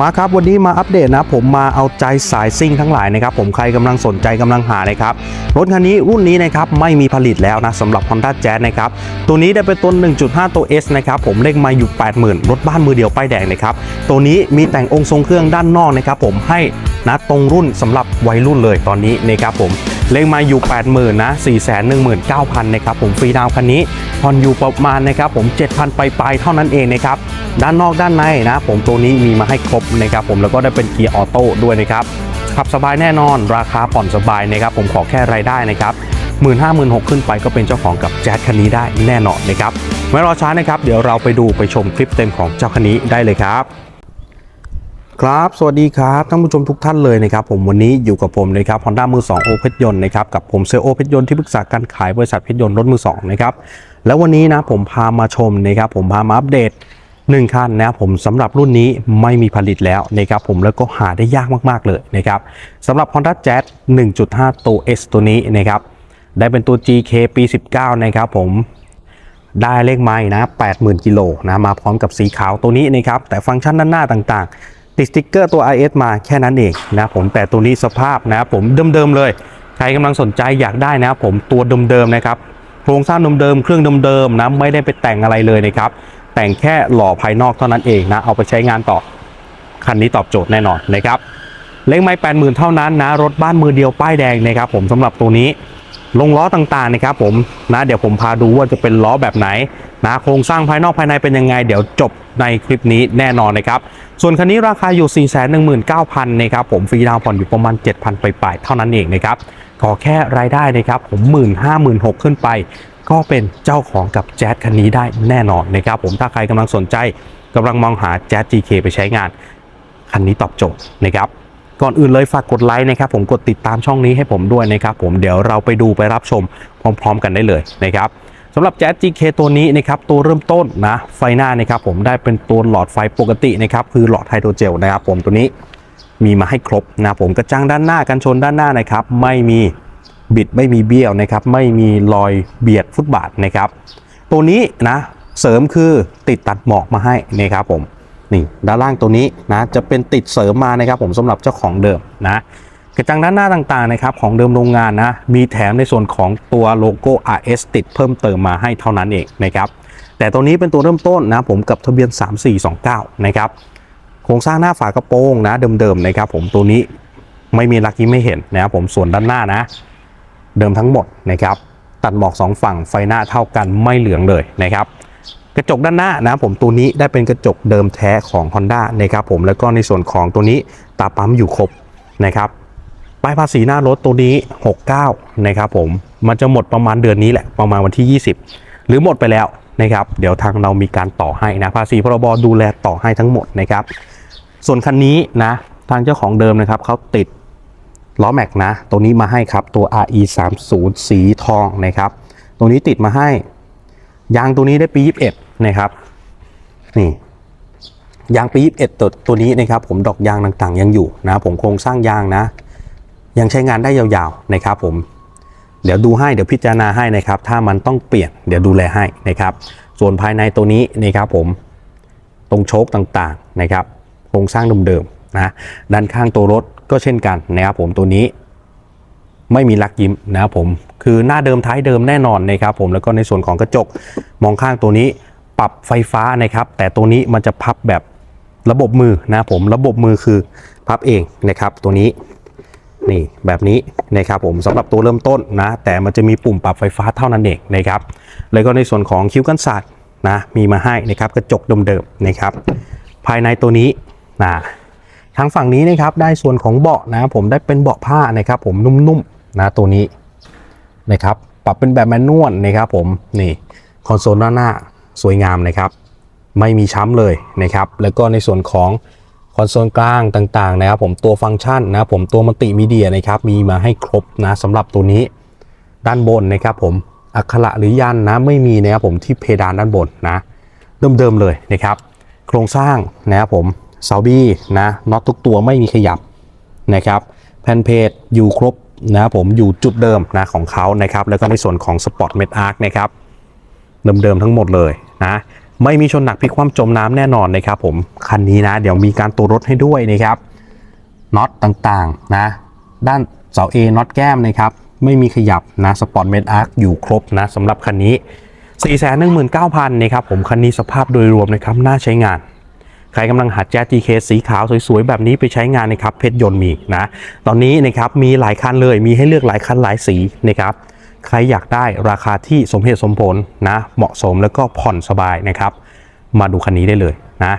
มาครับวันนี้มาอัปเดตนะผมมาเอาใจสายซิ่งทั้งหลายนะครับผมใครกำลังสนใจกำลังหานะครับรถคันนี้รุ่นนี้นะครับไม่มีผลิตแล้วนะสำหรับ Honda Jazz นะครับตัวนี้ได้เป็นตัว1.5 ตัว S นะครับผมเลขมาอยู่ 80,000 รถบ้านมือเดียวป้ายแดงนะครับตัวนี้มีแต่งองค์ทรงเครื่องด้านนอกนะครับผมให้ นะตรงรุ่นสำหรับวัยรุ่นเลยตอนนี้นะครับผมเลขมาอยู่ 80,000นะ419,000นะครับผมฟรีดาวคันนี้ผ่อนอยู่ประมาณนะครับผม 7,000 ไปลายเท่านั้นเองนะครับด้านนอกด้านในนะผมตัวนี้มีมาให้ครบนะครับผมแล้วก็ได้เป็นเกียร์ออโต้ด้วยนะครับขับสบายแน่นอนราคาผ่อนสบายนะครับผมขอแค่รายได้นะครับหมื่นห้าหมื่นหกขึ้นไปก็เป็นเจ้าของกับแจ๊สคันนี้ได้แน่นอนนะครับไม่รอช้านะครับ เดี๋ยวเราไปดูไปชมคลิปเต็มของเจ้าคันนี้ได้เลยครับ ครับ สวัสดีครับท่านผู้ชมทุกท่านเลยนะครับผมวันนี้อยู่กับผมนะครับ Honda มือ2โอเพชรยนต์นะครับกับผมเซลโอเพชรยนต์ที่ปรึกษาการขายบริษัทเพชรยนต์รถมือ2นะครับแล้ววันนี้นะผมพามาชมนะครับผมพามาอัปเดตหนึ่งคันนะผมสำหรับรุ่นนี้ไม่มีผลิตแล้วนะครับผมแล้วก็หาได้ยากมากๆเลยนะครับสำหรับ Honda Jazz 1.5 ตัว S ตัวนี้นะครับได้เป็นตัว GK ปี 19 นะครับผมได้เลขไม้นะ 80,000 กิโลนะมาพร้อมกับสีขาวตัวนี้นะครับแต่ฟังก์ชันด้านหน้าต่างๆ ติดสติ๊กเกอร์ตัว IS มาแค่นั้นเองนะผมแต่ตัวนี้สภาพนะผมเดิมๆเลย ใครกำลังสนใจอยากได้นะผมตัวเดิมๆนะครับโครงสร้างเดิมๆเครื่องเดิมๆนะไม่ได้ไปแต่งอะไรเลยนะครับแต่งแค่หล่อภายนอกเท่านั้นเองนะเอาไปใช้งานต่อคันนี้ตอบโจทย์แน่นอนนะครับเลขไม้แปดหมื่นเท่านั้นนะรถบ้านมือเดียวป้ายแดงนะครับผมสำหรับตัวนี้ลงล้อต่างๆนะครับผมนะเดี๋ยวผมพาดูว่าจะเป็นล้อแบบไหนนะโครงสร้างภายนอกภายในเป็นยังไง เดี๋ยวจบ ในคลิปนี้แน่นอนนะครับ ส่วนคันนี้ราคาอยู่ 4 1 9 0 0 0นะครับผมฟรีดาวน์ผ่อนอยู่ประมาณ 7,000 ไปปลายๆเท่านั้นเองนะครับขอแค่รายได้นะครับผม1 5 0 0 0 0ขึ้นไป ก็เป็นเจ้าของกับแจ๊สคันนี้ได้แน่นอนนะครับผมถ้าใครกำลังสนใจกำลังมองหาแจ๊ส GK ไปใช้งาน คันนี้ตอบโจทย์นะครับก่อนอื่นเลยฝากกดไลค์นะครับผมกดติดตามช่องนี้ให้ผมด้วยนะครับผมเดี๋ยวเราไปดูไปรับชมพร้อม ๆ กันได้เลยนะครับ สำหรับ Jazz GK ตัวนี้นะครับตัวเริ่มต้นนะไฟหน้านะครับผมได้เป็นตัวหลอดไฟปกตินะครับคือหลอดไฮโดรเจลนะครับผมตัวนี้มีมาให้ครบนะผมกระจังด้านหน้ากันชนด้านหน้านะครับไม่มีบิดไม่มีเบี้ยวนะครับไม่มีรอยเบียดฟุตบาทนะครับตัวนี้นะเสริมคือติดตัดหมอกมาให้นะครับผมนี่ด้านล่างตัวนี้นะจะเป็นติดเสริมมานะครับผมสำหรับเจ้าของเดิมนะ กระจังด้านหน้าต่างๆนะครับของเดิมโรงงานนะมีแถมในส่วนของตัวโลโก้ RS ติดเพิ่มเติมมาให้เท่านั้นเองนะครับแต่ตัวนี้เป็นตัวเริ่มต้นนะผมกับทะเบียน 3429 นะครับโครงสร้างหน้าฝากระโปรงนะเดิมๆนะครับผมตัวนี้ไม่มีลักกี้ไม่เห็นนะครับผมส่วนด้านหน้านะ เดิมทั้งหมดนะครับตัดหมอกสองฝั่งไฟหน้าเท่ากันไม่เหลืองเลยนะครับกระจกด้านหน้านะผมตัวนี้ได้เป็นกระจกเดิมแท้ของ Honda นะครับผมแล้วก็ในส่วนของตัวนี้ตาปั๊มอยู่ครบนะครับ ป้ายภาษีหน้ารถตัวนี้ 69 นะครับผม มันจะหมดประมาณเดือนนี้แหละ ประมาณวันที่ 20 หรือหมดไปแล้วนะครับ เดี๋ยวทางเรามีการต่อให้นะ ภาษีพรบดูแลต่อให้ทั้งหมดนะครับ ส่วนคันนี้นะ ทางเจ้าของเดิมนะครับเขาติดล้อแม็กนะ ตัวนี้มาให้ครับ ตัว RE 3 0สีทองนะครับ ตัวนี้ติดมาให้ ยางตัวนี้ได้ปี 21 นะครับ นี่ยางปี 21ตัวตัวนี้นะครับ ผมดอกยางต่างๆ ยังอยู่นะ ผมโครงสร้างยางนะ ยังใช้งานได้ยาวๆนะครับผมเดี๋ยวดูให้เดี๋ยวพิจารณาให้นะครับ ถ้ามันต้องเปลี่ยนเดี๋ยวดูแลให้นะครับ ส่วนภายในตัวนี้นะครับผมตรงโชคต่างๆนะครับโครงสร้างเดิมๆนะด้านข้างตัวรถก็เช่นกันนะครับผมตัวนี้ไม่มีลักยิ้มนะครับผมคือหน้าเดิมท้ายเดิมแน่นอนนะครับผมแล้วก็ในส่วนของกระจกมองข้างตัวนี้ปรับไฟฟ้านะครับ แต่ตัวนี้มันจะพับแบบระบบมือนะครับผมระบบมือคือพับเองนะครับตัวนี้ นี่แบบนี้นะครับผมสำหรับตัวเริ่มต้นนะแต่มันจะมีปุ่มปรับไฟฟ้าเท่านั้นเองนะครับแล้วก็ในส่วนของคิ้วกันศาสตร์นะมีมาให้นะครับกระจกเดิมๆนะครับ ภายในตัวนี้นะทางฝั่งนี้นะครับได้ส่วนของเบาะนะผมได้เป็นเบาะผ้านะครับผมนุ่มๆนะตัวนี้นะครับปรับเป็นแบบแมนนวลนะครับผมนี่คอนโซลด้านหน้าสวยงามนะครับ ไม่มีช้ำเลยนะครับ แล้วก็ในส่วนของ คอนโซลกลางต่างๆนะครับผมตัวฟังก์ชันนะครับผมตัวมัลติมีเดียนะครับมีมาให้ครบนะสำหรับตัวนี้ด้านบนนะครับผมอักขระหรือยันนะไม่มีนะครับผมที่เพดานด้านบนนะเดิมๆเลยนะครับโครงสร้างนะครับผมเซาบี้นะน็อตทุกตัวไม่มีขยับนะครับแผ่นเพจอยู่ครบนะครับผมอยู่จุดเดิมนะของเขานะครับแล้วก็ในส่วนของ Sport m e t Arc นะครับเดิมๆทั้งหมดเลยนะ ไม่มีชนหนักพลิกคว่ำจมน้ำแน่นอนนะครับผมคันนี้นะ เดี๋ยวมีการตัวรถให้ด้วยนะครับน็อตต่างๆนะด้านเสา A น็อตแก้มนะครับไม่มีขยับนะสปอร์ตเมดอาร์คอยู่ครบนะสำหรับคันนี้ 419,000นะครับผมคันนี้สภาพโดยรวมนะครับน่าใช้งาน ใครกำลังหาแจ๊ส GK สีขาวสวยๆ แบบนี้ไปใช้งานนะครับเพชรยนต์มีนะ ตอนนี้นะครับมีหลายคันเลยมีให้เลือกหลายคันหลายสีนะครับ ใครอยากได้ราคาที่สมเหตุสมผลนะเหมาะสมแล้วก็ผ่อนสบายนะครับ มาดูคันนี้ได้เลยนะ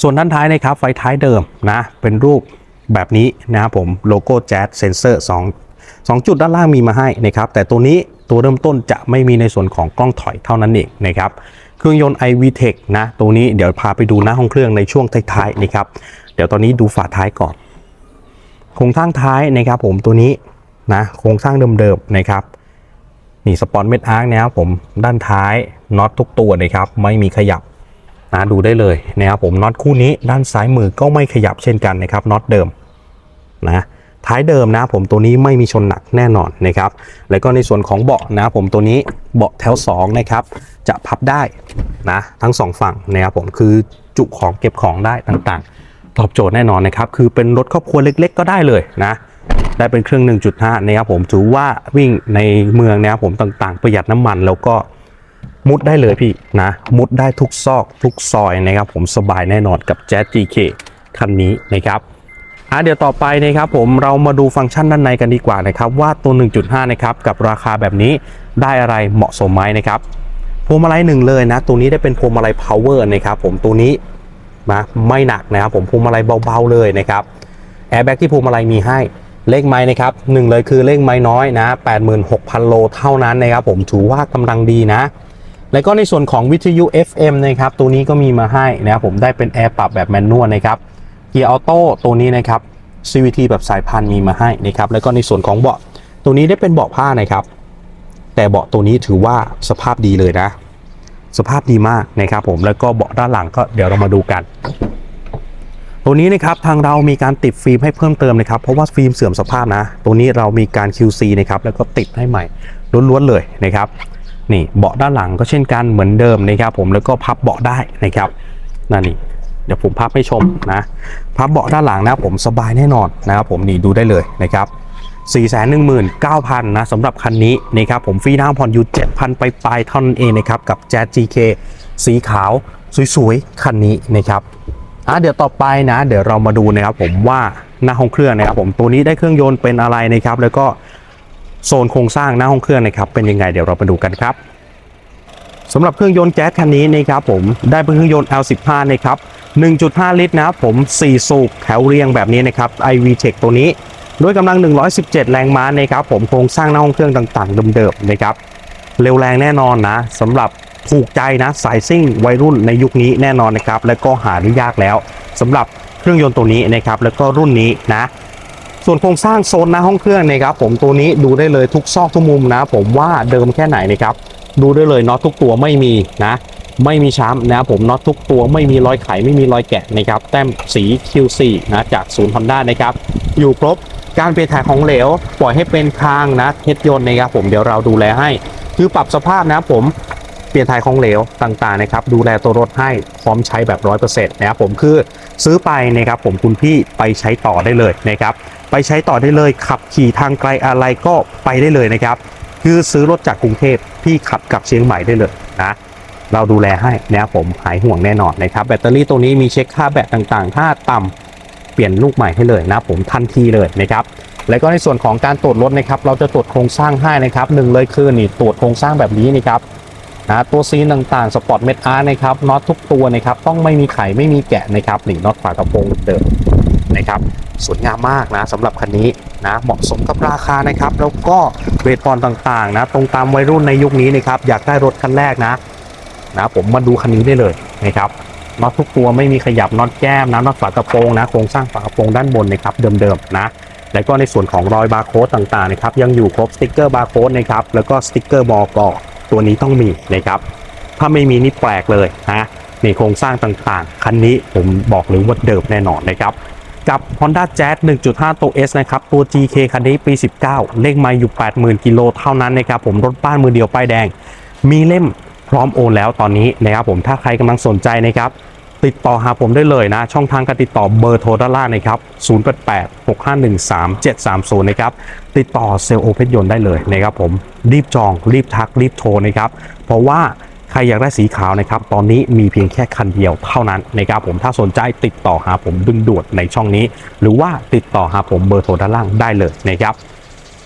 ส่วนด้านท้ายนะครับไฟท้ายเดิมนะเป็นรูปแบบนี้นะครับผมโลโก้แจ๊สเซนเซอร์2 2 จุดด้านล่างมีมาให้นะครับแต่ตัวนี้ตัวเริ่มต้นจะไม่มีในส่วนของกล้องถอยเท่านั้นเองนะครับเครื่องยนต์ iVTEC นะตัวนี้เดี๋ยวพาไปดูหน้าห้องเครื่องในช่วงท้ายๆนะครับเดี๋ยวตอนนี้ดูฝาท้ายก่อนโครงสร้างท้ายนะครับผมตัวนี้ นะโครงสร้างเดิมๆนะครับนี่สปอนเม็ดอาร์คนะครับผมด้านท้ายน็อตทุกตัวนะครับไม่มีขยับนะดูได้เลยนะครับผมน็อตคู่นี้ด้านซ้ายมือก็ไม่ขยับเช่นกันนะครับน็อตเดิมนะท้ายเดิมนะผมตัวนี้ไม่มีชนหนักแน่นอนนะครับ แล้วก็ในส่วนของเบาะนะผมตัวนี้เบาะแถว2นะครับจะพับได้นะทั้งสองฝั่งนะครับผมคือจุของเก็บของได้ต่างๆ ตอบโจทย์แน่นอนนะครับ คือเป็นรถครอบครัวเล็ก ๆ ก็ได้เลยนะ ได้เป็นเครื่อง 1.5นะครับผมถือว่าวิ่งในเมืองนะครับผมต่างๆ ประหยัดน้ำมันแล้วก็มุดได้เลยพี่นะมุดได้ทุกซอกทุกซอยนะครับผมสบายแน่นอนกับ Jazz GK คันนี้นะครับอะเดี๋ยวต่อไปนะครับผมเรามาดูฟังก์ชันด้านในกันดีกว่านะครับว่าตัว 1.5 นะครับกับราคาแบบนี้ได้อะไรเหมาะสมไหมนะครับพวงมาลัยหนึ่งเลยนะ ตัวนี้ได้เป็นพวงมาลัย power นะครับผมตัวนี้นะไม่หนักนะครับผมพวงมาลัยเบาๆเลยนะครับแอร์แบ็กที่พวงมาลัยมีให้ เลขไม้นะครับหนึ่งเลยคือเลขไม้น้อยนะ 86,000 โลเท่านั้นนะครับผมถือว่ากำลังดีนะ แล้วก็ในส่วนของวิทยุ FM นะครับตัวนี้ก็มีมาให้นะครับผมได้เป็นแอร์ปรับแบบแมนนวลนะครับเกียร์ออโต้ตัวนี้นะครับ CVT แบบสายพันธุ์มีมาให้นะครับแล้วก็ในส่วนของเบาะตัวนี้ได้เป็นเบาะผ้านะครับ แต่เบาะตัวนี้ถือว่าสภาพดีเลยนะ สภาพดีมากนะครับผมแล้วก็เบาะด้านหลังก็เดี๋ยวเรามาดูกัน ตัวนี้นะครับทางเรามีการติดฟิล์มให้เพิ่มเติมนะครับเพราะว่าฟิล์มเสื่อมสภาพนะ ตัวนี้เรามีการ QC นะครับแล้วก็ติดให้ใหม่ล้วนๆเลยนะครับนี่เบาะด้านหลังก็เช่นกันเหมือนเดิมนะครับผมแล้วก็พับเบาะได้นะครับนั่นนี่เดี๋ยวผมพับให้ชมนะพับเบาะด้านหลังนะผมสบายแน่นอนนะครับผมนี่ดูได้เลยนะครับ419,000นะสำหรับคันนี้นะครับผมฟรีดาวน์ผ่อนอยู่ 7,000 ไปปลายเท่านั้นเองนะครับกับ Jazz GK สีขาวสวยๆ คันนี้นะครับ อะเดี๋ยวต่อไปนะ เดี๋ยวเรามาดูนะครับผมว่าหน้าห้องเครื่องนะครับผมตัวนี้ได้เครื่องยนต์เป็นอะไรนะครับ แล้วก็โซนโครงสร้างหน้าห้องเครื่องนะครับ เป็นยังไงเดี๋ยวเราไปดูกันครับสำหรับเครื่องยนต์แก๊สคันนี้นะครับผมได้เป็นเครื่องยนต์ L15 นะครับ 1.5 ลิตรนะครับผม 4 สูบแถวเรียงแบบนี้นะครับ iVTEC ตัวนี้ ด้วยกำลัง 117 แรงม้านะครับผมโครงสร้างหน้าห้องเครื่องต่างๆเดิมๆนะครับ เร็วแรงแน่นอนนะสำหรับ ถูกใจนะสายซิ่งวัยรุ่นในยุคนี้แน่นอนนะครับและก็หาได้ยากแล้วสำหรับเครื่องยนต์ตัวนี้นะครับแล้วก็รุ่นนี้นะส่วนโครงสร้างโซนหน้าห้องเครื่องนะครับผมตัวนี้ดูได้เลยทุกซอกทุกมุมนะ ผมว่าเดิมแค่ไหนนะครับดูได้เลยน็อตทุกตัวไม่มีนะไม่มีช้ำนะผมน็อตทุกตัวไม่มีรอยไขไม่มีรอยแกะนะครับแต้มสี Q4 นะจากศูนย์ฮอนด้านะครับอยู่ครบการเปลี่ยนถ่ายของเหลว ปล่อยให้เป็นคางนะเทดยนต์นะครับผมเดี๋ยวเราดูแลให้ คือปรับสภาพนะผม เปลี่ยนถ่ายของเหลวต่างๆนะครับดูแลตัวรถให้พร้อมใช้แบบ 100%นะครับผมคือซื้อไปนะครับผมคุณพี่ไปใช้ต่อได้เลยนะครับไปใช้ต่อได้เลยขับขี่ทางไกลอะไรก็ไปได้เลยนะครับคือซื้อรถจากกรุงเทพพี่ขับกลับเชียงใหม่ได้เลยนะเราดูแลให้นะครับผมหายห่วงแน่นอนนะครับแบตเตอรี่ตัวนี้มีเช็คค่าแบตต่างๆ ถ้าต่ำเปลี่ยนลูกใหม่ให้เลยนะผมทันทีเลยนะครับแล้วก็ในส่วนของการตรวจรถนะครับเราจะตรวจโครงสร้างให้นะครับหนึ่งเลยคือนี่ตรวจโครงสร้างแบบนี้นะครับ นะตัวซีนต่างๆสปอร์ตเมทอาร์นะครับน็อตทุกตัวนะครับต้องไม่มีไข่ไม่มีแกะนะครับนี่น็อตฝากระโปรงเดิมนะครับสวยงามมากนะสำหรับคันนี้นะเหมาะสมกับราคานะครับแล้วก็เวทปอนต่างๆนะตรงตามวัยรุ่นในยุคนี้นะครับอยากได้รถคันแรกนะนะผมมาดูคันนี้ได้เลยนะครับน็อตทุกตัวไม่มีขยับน็อตแก้มนะน็อตฝากระโปรงนะโครงสร้างฝากระโปรงด้านบนนะครับเดิมๆนะแล้วก็ในส่วนของรอยบาร์โค้ดต่างๆนะครับยังอยู่ครบสติกเกอร์บาร์โค้ดนะครับแล้วก็สติกเกอร์บอก ตัวนี้ต้องมีนะครับ ถ้าไม่มีนี่แปลกเลยนะในโครงสร้างต่างๆ คันนี้ผมบอกเลยว่าเดิมแน่นอนนะครับ กับ Honda Jazz 1.5 ตัว S นะครับ ตัว GK คันนี้ปี 19 เลขไมล์อยู่ 80,000 กิโลเท่านั้นนะครับ ผมรถบ้านมือเดียวป้ายแดง มีเล่มพร้อมโอนแล้วตอนนี้นะครับผมถ้าใครกำลังสนใจนะครับ ติดต่อหาผมได้เลยนะ ช่องทางการติดต่อเบอร์โทรด้านล่างนะครับ 088 651 3730 นะครับ ติดต่อเซลล์โอเพนยนได้เลยนะครับผม รีบจอง รีบทัก รีบโทรนะครับ เพราะว่าใครอยากได้สีขาวนะครับ ตอนนี้มีเพียงแค่คันเดียวเท่านั้นนะครับผม ถ้าสนใจติดต่อหาผมดึงด่วนในช่องนี้ หรือว่าติดต่อหาผมเบอร์โทรด้านล่างได้เลยนะครับ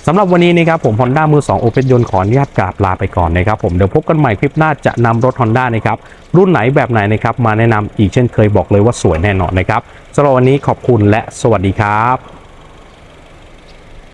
สำหรับวันนี้นะครับผม Honda มือ2 Open ยนต์ขออนุญาตกราบลาไปก่อนนะครับผมเดี๋ยวพบกันใหม่คลิปหน้าจะนำรถ Honda นะครับรุ่นไหนแบบไหนนะครับมาแนะนำอีกเช่นเคยบอกเลยว่าสวยแน่นอนนะครับสำหรับวันนี้ขอบคุณและสวัสดีครับ